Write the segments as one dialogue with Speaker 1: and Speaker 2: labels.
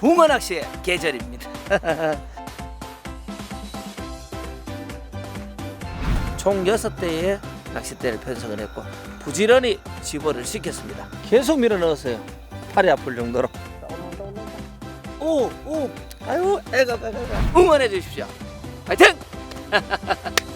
Speaker 1: 붕어 낚시의 계절입니다. 총 6대의 낚싯대를 편성을 했고 부지런히 집어를 시켰습니다. 계속 밀어 넣었어요. 팔이 아플 정도로. 오, 오, 아유, 애가, 애가. 응원해 주십시오. 파이팅!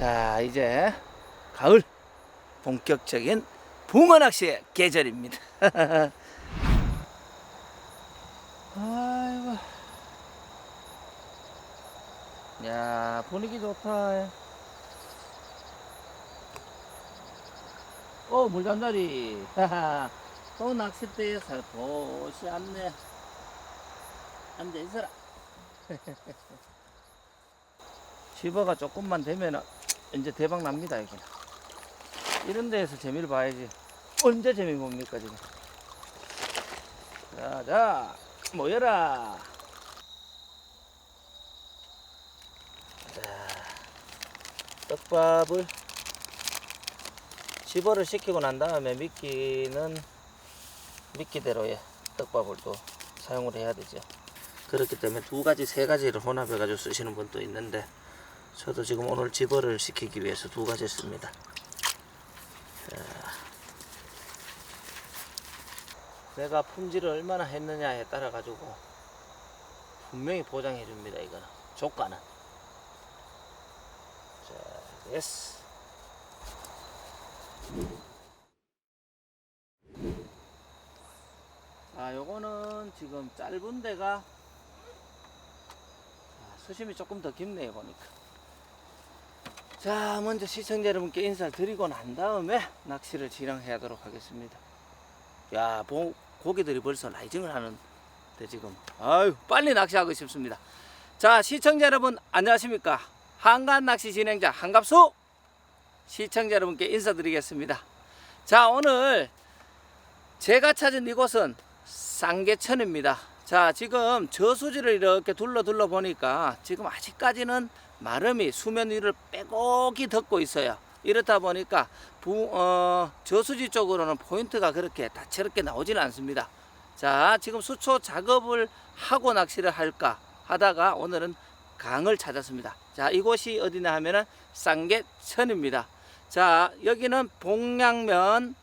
Speaker 1: 자, 이제 가을 본격적인 붕어 낚시의 계절입니다. 아이고. 야, 분위기 좋다. 어, 물잠자리. 또 낚싯대에 살포시 앉네. 앉아 있어라. 집어가 조금만 되면 이제 대박 납니다, 이게. 이런 데에서 재미를 봐야지. 언제 재미 봅니까, 지금? 자, 자, 모여라. 자, 떡밥을 집어를 시키고 난 다음에 미끼는 미끼대로의 떡밥을 또 사용을 해야 되죠. 그렇기 때문에 두 가지, 세 가지를 혼합해 가지고 쓰시는 분도 있는데 저도 지금 오늘 집어를 시키기 위해서 두 가지 씁니다. 내가 품질을 얼마나 했느냐에 따라 가지고 분명히 보장해 줍니다 이거는. 조가는 자 됐어. 아 요거는 지금 짧은 데가 아, 수심이 조금 더 깊네요 보니까 자 먼저 시청자 여러분께 인사를 드리고 난 다음에 낚시를 진행하도록 하겠습니다 야, 보, 고기들이 벌써 라이징을 하는데 지금 아유 빨리 낚시하고 싶습니다. 자, 시청자 여러분 안녕하십니까? 한간 낚시 진행자 한갑수 시청자 여러분께 인사드리겠습니다. 자, 오늘 제가 찾은 이곳은 쌍계천입니다. 자, 지금 저수지를 이렇게 둘러 둘러 보니까 지금 아직까지는 마름이 수면 위를 빼곡히 덮고 있어요. 이렇다 보니까 부, 어, 저수지 쪽으로는 포인트가 그렇게 다채롭게 나오지는 않습니다. 자, 지금 수초 작업을 하고 낚시를 할까 하다가 오늘은 강을 찾았습니다. 자, 이곳이 어디냐 하면은 쌍계천입니다. 자, 여기는 봉양면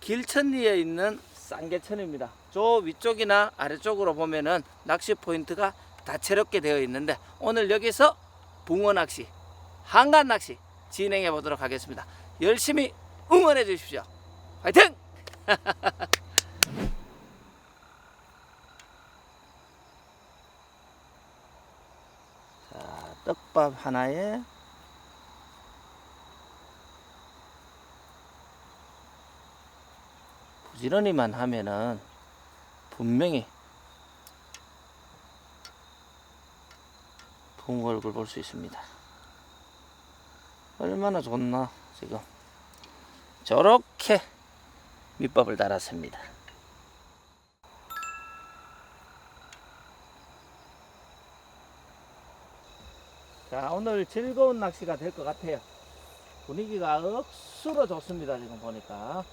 Speaker 1: 길천리에 있는 쌍계천입니다. 저 위쪽이나 아래쪽으로 보면은 낚시 포인트가 다채롭게 되어 있는데 오늘 여기서 붕어 낚시, 한간 낚시 진행해 보도록 하겠습니다. 열심히 응원해 주십시오. 화이팅! 자, 떡밥 하나에 부지런히만 하면은 분명히 붕어 얼굴 볼 수 있습니다. 얼마나 좋나 지금 저렇게 밑밥을 달았습니다. 자 오늘 즐거운 낚시가 될 것 같아요. 분위기가 억수로 좋습니다 지금 보니까.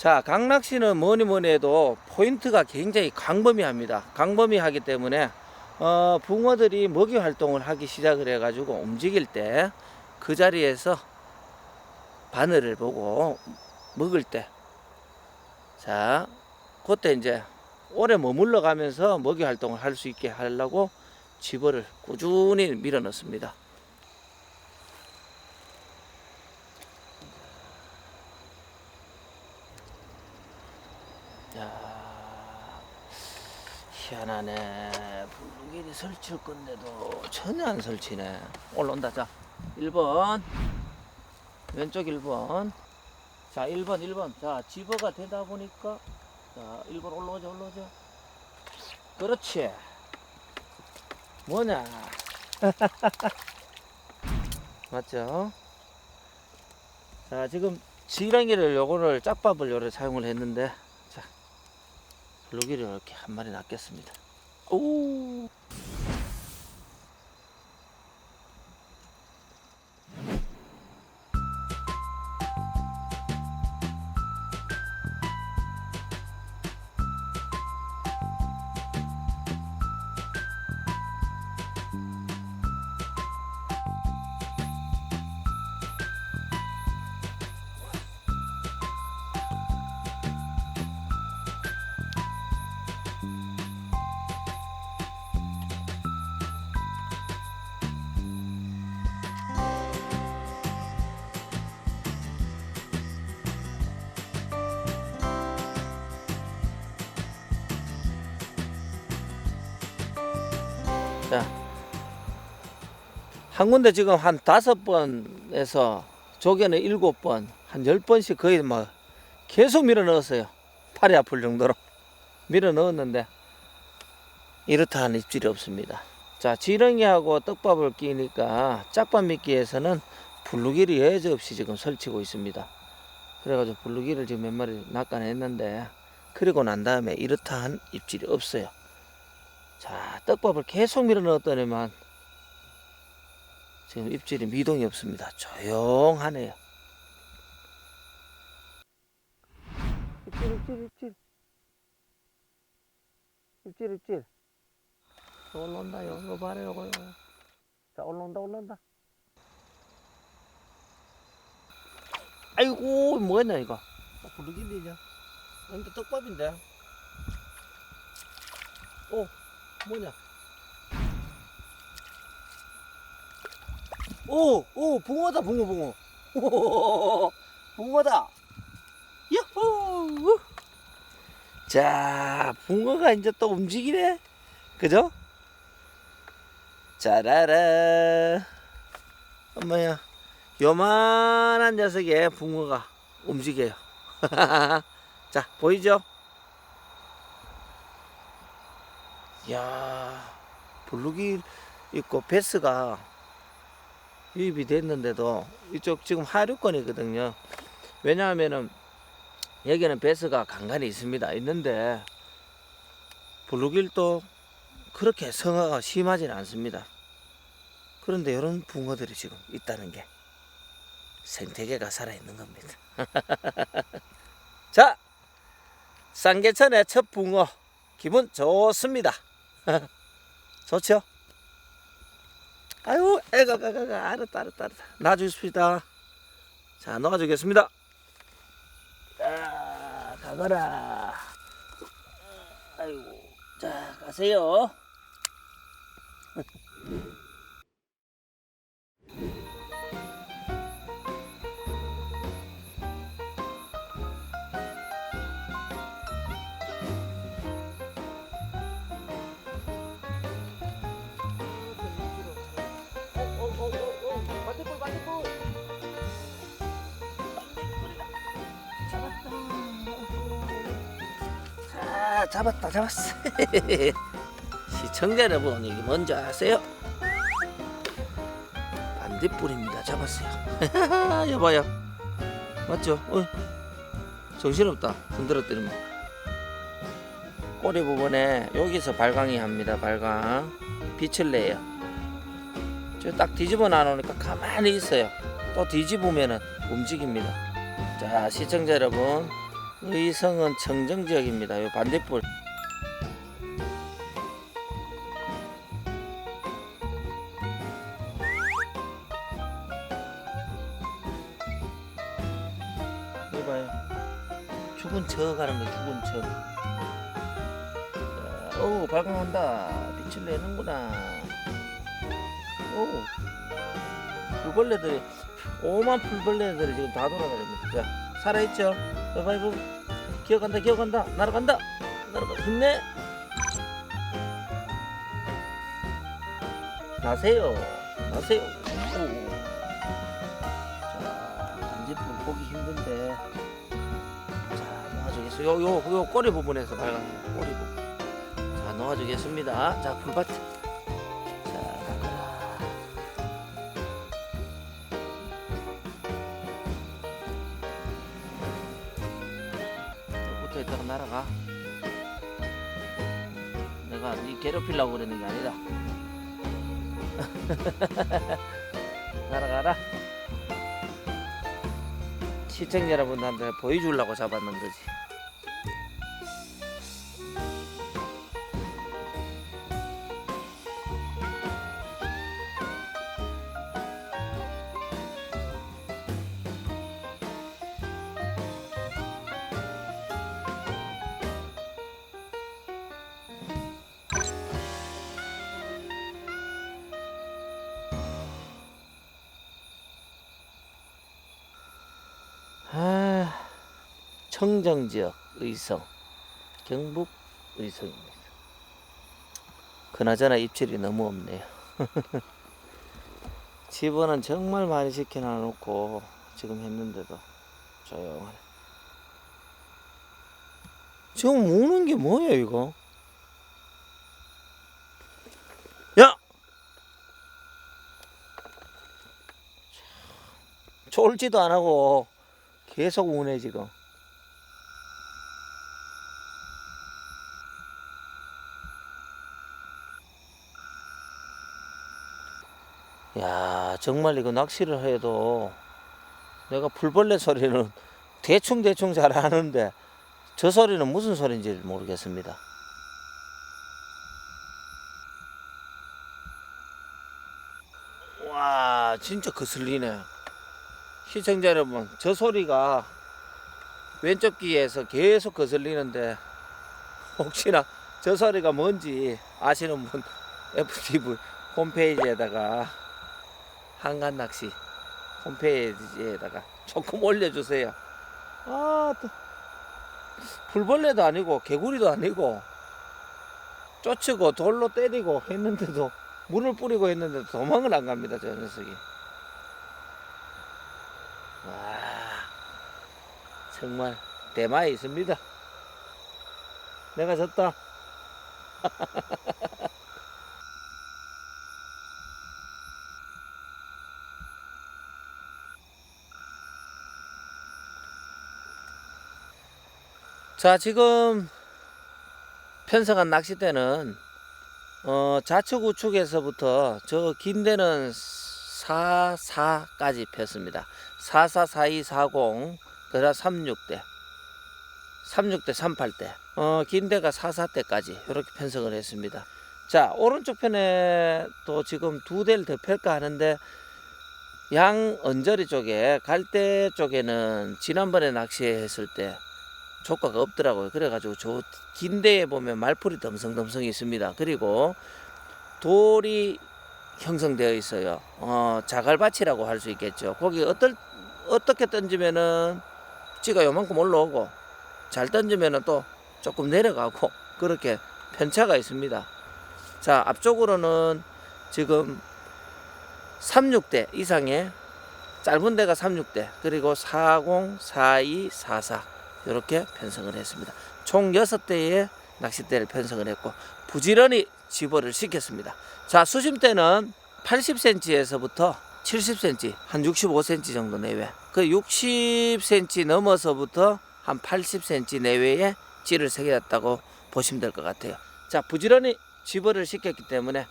Speaker 1: 자, 강낚시는 뭐니 뭐니 해도 포인트가 굉장히 광범위합니다. 광범위하기 때문에 어, 붕어들이 먹이 활동을 하기 시작을 해가지고 움직일 때 그 자리에서 바늘을 보고 먹을 때, 자, 그때 이제 오래 머물러 가면서 먹이 활동을 할 수 있게 하려고 집어를 꾸준히 밀어 넣습니다. 야, 희한하네. 블루길이 설칠 건데도 전혀 안 설치네. 올라온다. 자, 1번. 왼쪽 1번. 자, 1번, 1번. 자, 집어가 되다 보니까. 자, 1번 올라오죠, 올라오죠. 그렇지. 뭐냐? 맞죠? 자, 지금 지렁이를 요거를 짝밥을 요래 사용을 했는데, 자, 블루기를 이렇게 한 마리 낚겠습니다. 오! 한 군데 지금 한 다섯 번에서 조개는 일곱 번, 한 열 번씩 거의 막 계속 밀어 넣었어요. 팔이 아플 정도로 밀어 넣었는데 이렇다 한 입질이 없습니다. 자, 지렁이하고 떡밥을 끼니까 짝밥 미끼에서는 블루길이 예저없이 지금 설치고 있습니다. 그래가지고 블루길을 지금 몇 마리 낚아냈는데 그리고 난 다음에 이렇다 한 입질이 없어요. 자, 떡밥을 계속 밀어 넣었더니만 지금 입질이 미동이 없습니다. 조용하네요. 입질, 입질, 입질. 입질, 입질. 올라온다, 이거 봐라, 이거. 자, 올라온다, 올라온다. 아이고, 뭐였냐, 이거. 부르긴데냐. 근데 떡밥인데. 오, 뭐냐? 오, 오, 붕어다, 붕어, 붕어. 오, 붕어다. 야호! 자, 붕어가 이제 또 움직이네. 그죠? 짜라라. 엄마야, 요만한 녀석의 붕어가 움직여요. 자, 보이죠? 야 블루길 있고 베스가 유입이 됐는데도 이쪽 지금 하류권이거든요. 왜냐하면은 여기는 베스가 간간히 있습니다. 있는데 블루길도 그렇게 성화가 심하지는 않습니다. 그런데 이런 붕어들이 지금 있다는 게 생태계가 살아있는 겁니다. 자, 쌍계천의 첫 붕어 기분 좋습니다. 좋죠? 아유, 애가, 가, 가, 가, 알았다, 알았다, 알았다. 놔주십시다. 자, 놓아주겠습니다. 자, 가거라. 아이고, 자, 가세요. 잡았어. 시청자 여러분, 이게 뭔지 아세요? 반대뿔입니다. 잡았어요. 여봐요. 맞죠? 어, 정신없다. 흔들어 때리면. 꼬리 부분에 여기서 발광이 합니다. 발광. 빛을 내요. 저 딱 뒤집어 놔놓으니까 가만히 있어요. 또 뒤집으면은 움직입니다. 자, 시청자 여러분. 의성은 청정지역입니다. 요 반대불. 하는 거 죽은 척. 자, 오, 발광한다. 빛을 내는구나. 오, 풀벌레들이 오만 풀벌레들이 지금 다 돌아다닙니다. 자, 살아있죠? 이거 기어간다, 기어간다, 날아간다, 날아가, 힘내. 나세요, 나세요. 오. 자, 놓아주겠어요. 요, 요, 요 꼬리 부분에서 발광해요. 꼬리 부분. 자, 놓아. 잡아주겠습니다. 자, 풀밭. 자, 가라. 붙어 있다가 날아가. 내가 이 괴롭히려고 그러는 게 아니다. 날아가라. 시청자 여러분한테 보여주려고 잡았는 거지. 청정 지역 의성, 경북 의성입니다. 그나저나 입질이 너무 없네요. 집어는 정말 많이 시켜놔놓고 지금 했는데도 조용하네. 지금 우는 게 뭐야 이거? 야! 졸지도 안 하고 계속 우네 지금. 야 정말 이거 낚시를 해도 내가 풀벌레 소리는 대충 대충 잘 하는데 저 소리는 무슨 소리인지 모르겠습니다. 와 진짜 거슬리네. 시청자 여러분 저 소리가 왼쪽 귀에서 계속 거슬리는데 혹시나 저 소리가 뭔지 아시는 분 FTV 홈페이지에다가 한간 낚시 홈페이지에다가 조금 올려주세요. 아, 또 불벌레도 아니고 개구리도 아니고 쫓고 돌로 때리고 했는데도 물을 뿌리고 했는데도 도망을 안 갑니다 저 녀석이. 와, 정말 대마에 있습니다. 내가 졌다. 자, 지금 편성한 낚싯대는 어, 좌측 우측에서부터 저 긴 데는 44까지 폈습니다. 44, 42, 40, 그다음 36대, 36대, 38대, 어, 긴 데가 44대까지 이렇게 편성을 했습니다. 자, 오른쪽 편에 또 지금 두 대를 더 펼까 하는데 양 언저리 쪽에 갈대 쪽에는 지난번에 낚시했을 때 조과가 없더라고요. 그래가지고 저 긴데에 보면 말풀이 덤성덤성 있습니다. 그리고 돌이 형성되어 있어요. 어, 자갈밭이라고 할 수 있겠죠. 거기 어떨, 어떻게 던지면은 찌가 요만큼 올라오고 잘 던지면은 또 조금 내려가고 그렇게 편차가 있습니다. 자, 앞쪽으로는 지금 36대 이상의 짧은 데가 36대 그리고 40, 42, 44 이렇게 편성을 했습니다. 총 6대의 낚싯대를 편성을 했고 부지런히 집어를 시켰습니다. 자 수심대는 80cm에서부터 70cm 한 65cm 정도 내외 그 60cm 넘어서부터 한 80cm 내외에 찌를 새겼다고 보시면 될 것 같아요. 자 부지런히 집어를 시켰기 때문에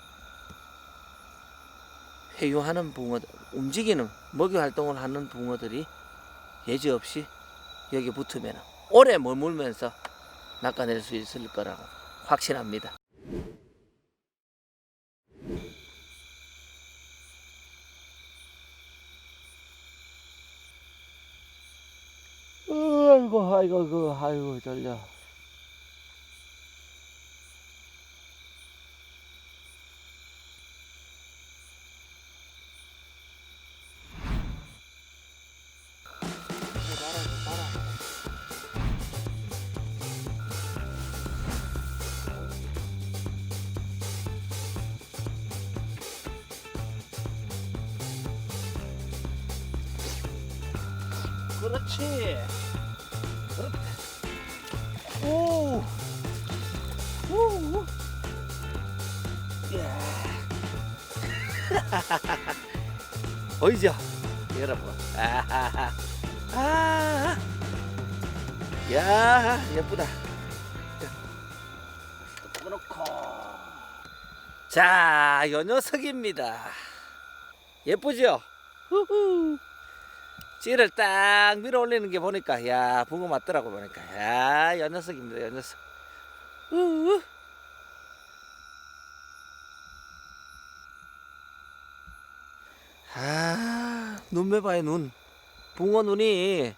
Speaker 1: 회유하는 붕어 움직이는 먹이 활동을 하는 붕어들이 예지 없이 여기 붙으면 오래 머물면서 낚아낼 수 있을 거라고 확신합니다. 아이고 아이고 그 아이고 졸려. 보이죠? 여러분. 아하하. 아. 야, 예쁘다. 그렇고. 자, 요 녀석입니다. 예쁘죠? 후후. 찌를 딱 밀어 올리는 게 보니까, 야, 붕어 맞더라고 보니까. 야, 요 녀석입니다, 요 녀석. 우후. 아, 눈 매 봐요, 눈. 붕어 눈이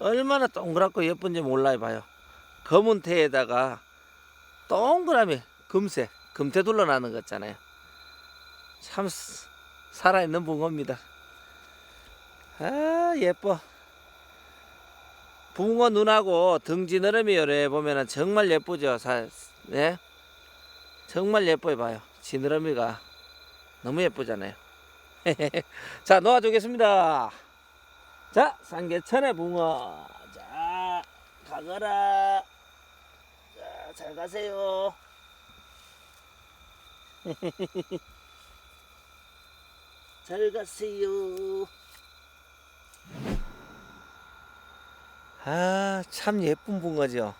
Speaker 1: 얼마나 동그랗고 예쁜지 몰라요, 봐요. 검은 태에다가 동그라미 금색, 금태 둘러나는 거 있잖아요. 참 스- 살아있는 붕어입니다. 아, 예뻐. 붕어 눈하고 등지느러미 요래 보면은 정말 예쁘죠. 사, 네? 정말 예뻐요, 봐요. 지느러미가 너무 예쁘잖아요. 자, 놓아주겠습니다. 자, 삼계천의 붕어. 자, 가거라. 자, 잘 가세요. 잘 가세요. 아, 참 예쁜 붕어죠.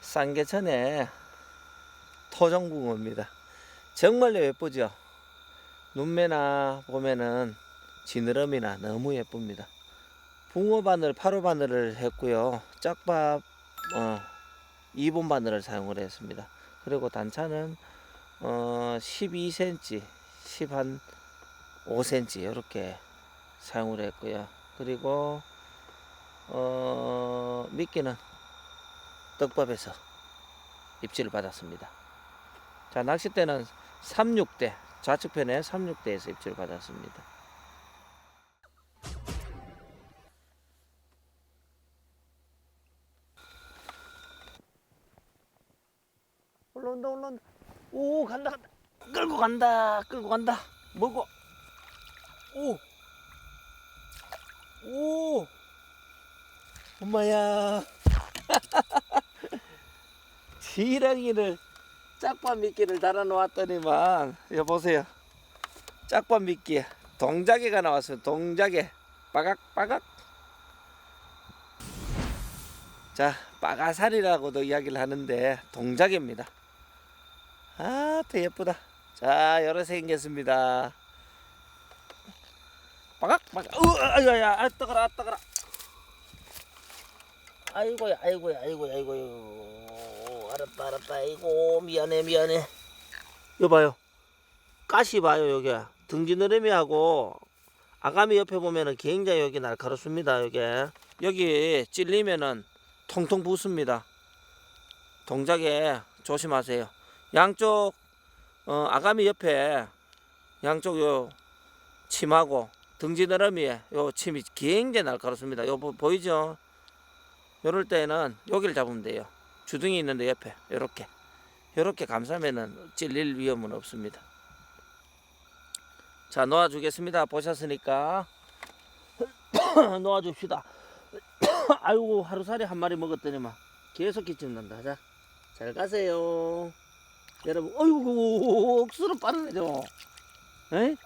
Speaker 1: 쌍계천의 토종붕어입니다. 정말로 예쁘죠. 눈매나 보면은 지느러미나 너무 예쁩니다. 붕어 바늘, 8호 바늘을 했고요. 짝밥 어, 2번 바늘을 사용을 했습니다. 그리고 단차는 어, 12cm, 10한 5cm 이렇게 사용을 했고요. 그리고 어, 미끼는 떡밥에서 입질을 받았습니다. 자, 낚싯대는 36대, 좌측편에 36대에서 입질을 받았습니다. 올라온다, 올라온다. 오, 간다, 간다. 끌고 간다, 끌고 간다. 뭐고? 오, 오, 엄마야. 지렁이를 짝밥 미끼를 달아 놓았더니만 여보세요. 짝밥 미끼 동자개가 나왔어요 동자개 빠각빠각. 자 빠가살이라고도 이야기를 하는데 동자개입니다. 아더 예쁘다. 자 여러 생겼습니다. 빠각빠각. 으아야야 아 뜨거라 아 뜨거라. 아이고야 아이고야 아이고야 아이고야 알았다 알았다 아이고 미안해 미안해. 여봐요. 가시 봐요 여기. 등지느러미하고 아가미 옆에 보면은 굉장히 여기 날카롭습니다 여기. 여기 찔리면은 통통 붓습니다. 동작에 조심하세요. 양쪽 어, 아가미 옆에 양쪽 요 침하고 등지느러미에 요 침이 굉장히 날카롭습니다. 요 보, 보이죠? 요럴 때는 여기를 잡으면 돼요. 주둥이 있는데 옆에 요렇게 요렇게 감싸면은 찔릴 위험은 없습니다. 자 놓아 주겠습니다. 보셨으니까 놓아 줍시다. 아이고 하루살이 한 마리 먹었더니만 계속 기침 난다. 자, 잘 가세요. 여러분, 어이구 억수로 빠르네요. 에?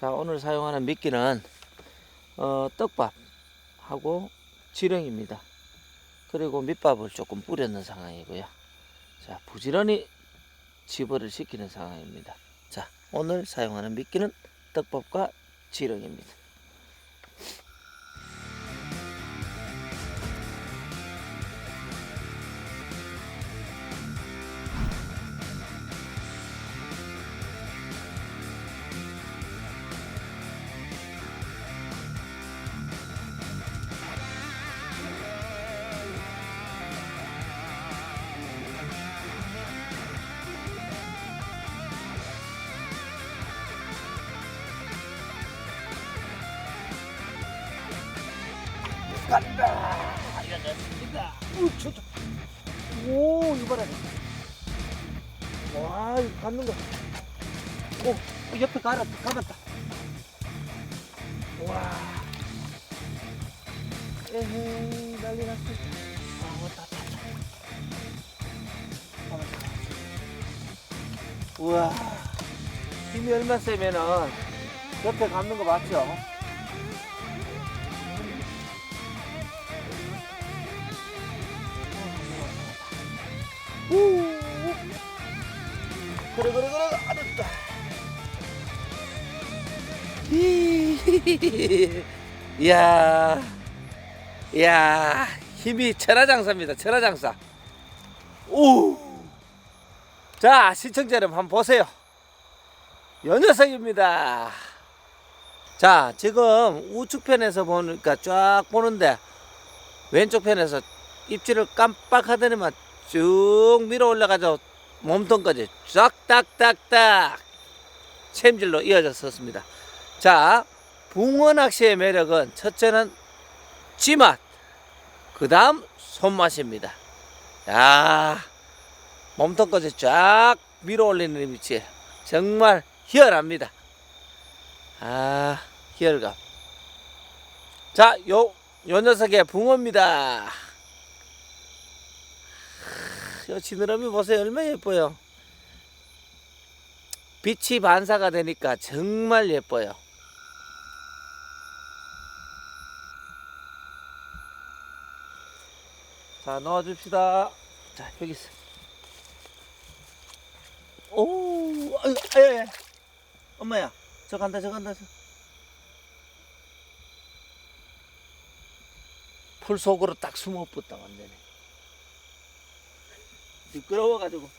Speaker 1: 자 오늘 사용하는 미끼는 어, 떡밥하고 지렁입니다. 그리고 밑밥을 조금 뿌렸는 상황이고요. 자 부지런히 집어를 시키는 상황입니다. 자 오늘 사용하는 미끼는 떡밥과 지렁입니다. 거 봐라. 와, 이거 갖는 거. 오, 옆에 갈았, 감았다. 와. 에헤이, 난리 났어. 아, 왔다. 왔다. 우와, 힘이 얼마 세면은 옆에 감는 거 맞죠? 우. 그래 그래 그래 알았다. 히. 이야, 이야 힘이 천하장사입니다. 천하장사. 오. 자 시청자 여러분 한번 보세요. 요 녀석입니다. 자 지금 우측 편에서 보니까 쫙 보는데 왼쪽 편에서 입질을 깜빡하더니만 쭉 밀어 올라가서 몸통까지 쫙 딱딱딱 챔질로 이어져 섰습니다. 자, 붕어 낚시의 매력은 첫째는 쥐맛, 그 다음 손맛입니다. 야, 몸통까지 쫙 밀어 올리는 위치 정말 희열합니다. 아, 희열감. 자, 요, 요 녀석의 붕어입니다. 저 지느러미 보세요 얼마나 예뻐요. 빛이 반사가 되니까 정말 예뻐요. 자 넣어줍시다. 자 여기 있어. 오 아유 아유 아유. 엄마야 저 간다 저 간다 저. 풀 속으로 딱 숨어 붙다 완전히 미끄러워가지고